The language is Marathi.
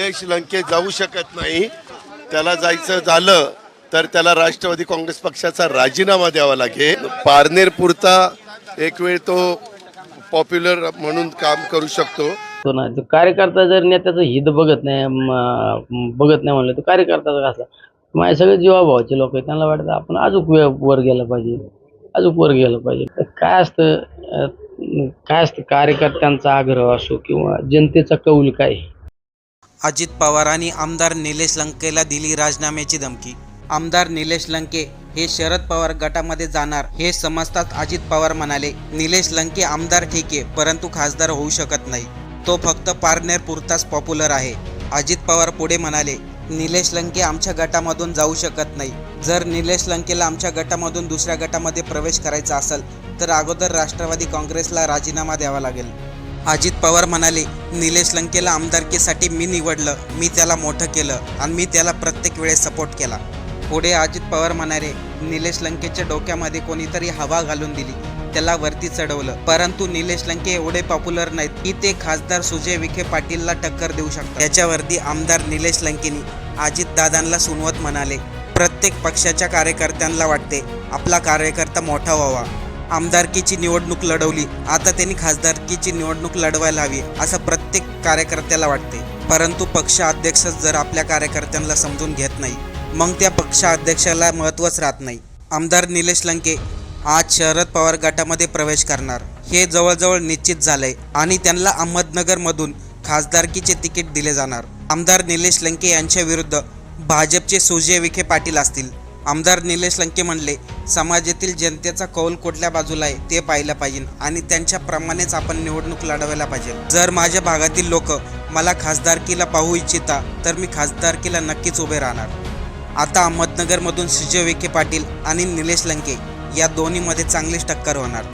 निलेश लंके जाऊ शकत नाही. त्याला जायचं झालं तर त्याला राष्ट्रवादी काँग्रेस पक्षाचा राजीनामा द्यावा लागेल. पारनेर पुरता एक वेळ तो पॉप्युलर म्हणून काम करू शकतो. तो ना तो कार्यकर्ता जर नेत्याचं हित बघत नाही म- बघत नाही म्हणलं तर कार्यकर्ताचा कसला माझे सगळे जीवाभावाचे लोक आहेत त्यांना वाटतं आपण अजून वे- वर गेलं पाहिजे अजून वर गेलं पाहिजे. तर काय असतं अं, काय असतं कार्यकर्त्यांचा आग्रह असो किंवा जनतेचा कौल काय? अजित पवारांनी आमदार निलेश लंकेला दिली राजीनाम्याची धमकी. आमदार निलेश लंके हे शरद पवार गटामध्ये जाणार हे समजताच अजित पवार म्हणाले निलेश लंके आमदार ठीक आहे परंतु खासदार होऊ शकत नाही. तो फक्त पारनेर पुरताच पॉप्युलर आहे. अजित पवार पुढे म्हणाले निलेश लंके आमच्या गटामधून जाऊ शकत नाही. जर निलेश लंकेला आमच्या गटामधून दुसऱ्या गटामध्ये प्रवेश करायचा असेल तर अगोदर राष्ट्रवादी काँग्रेसला राजीनामा द्यावा लागेल. अजित पवार म्हणाले निलेश लंकेला आमदारकीसाठी मी निवडलं मी त्याला मोठं केलं आणि मी त्याला प्रत्येक वेळेस सपोर्ट केला. पुढे अजित पवार म्हणाले निलेश लंकेच्या डोक्यामध्ये कोणीतरी हवा घालून दिली त्याला वरती चढवलं. परंतु निलेश लंके एवढे पॉप्युलर नाहीत की ते खासदार सुजय विखे पाटीलला टक्कर देऊ शकतात. त्याच्यावरती आमदार निलेश लंकेनी अजित दादांना सुनवत म्हणाले प्रत्येक पक्षाच्या कार्यकर्त्यांना वाटते आपला कार्यकर्ता मोठा व्हावा. आमदारकीची निवडणूक लढवली. आता त्यांनी खासदारकीची निवडणूक लढवायला हवी असं प्रत्येक कार्यकर्त्याला वाटते. परंतु पक्षाध्यक्ष जर आपल्या कार्यकर्त्यांना समजून घेत नाही मग त्या पक्षाध्यक्षाला महत्त्वच राहत नाही. आमदार निलेश लंके आज शरद पवार गटामध्ये प्रवेश करणार. हे जवळजवळ निश्चित झालंय आणि त्यांना अहमदनगरमधून खासदारकीचे तिकीट दिले जाणार. आमदार निलेश लंके यांच्या विरुद्ध भाजपचे सुजय विखे पाटील असतील. आमदार निलेश लंके म्हणले समाजातील जनतेचा कौल कुठल्या बाजूला आहे ते पाहिलं पाहिजे आणि त्यांच्याप्रमाणेच आपण निवडणूक लढवायला पाहिजे. जर माझ्या भागातील लोक मला खासदारकीला पाहू इच्छिता तर मी खासदारकीला नक्कीच उभे राहणार. आता अहमदनगरमधून सुजय विखे पाटील आणि निलेश लंके या दोन्हीमध्ये चांगलीच टक्कर होणार.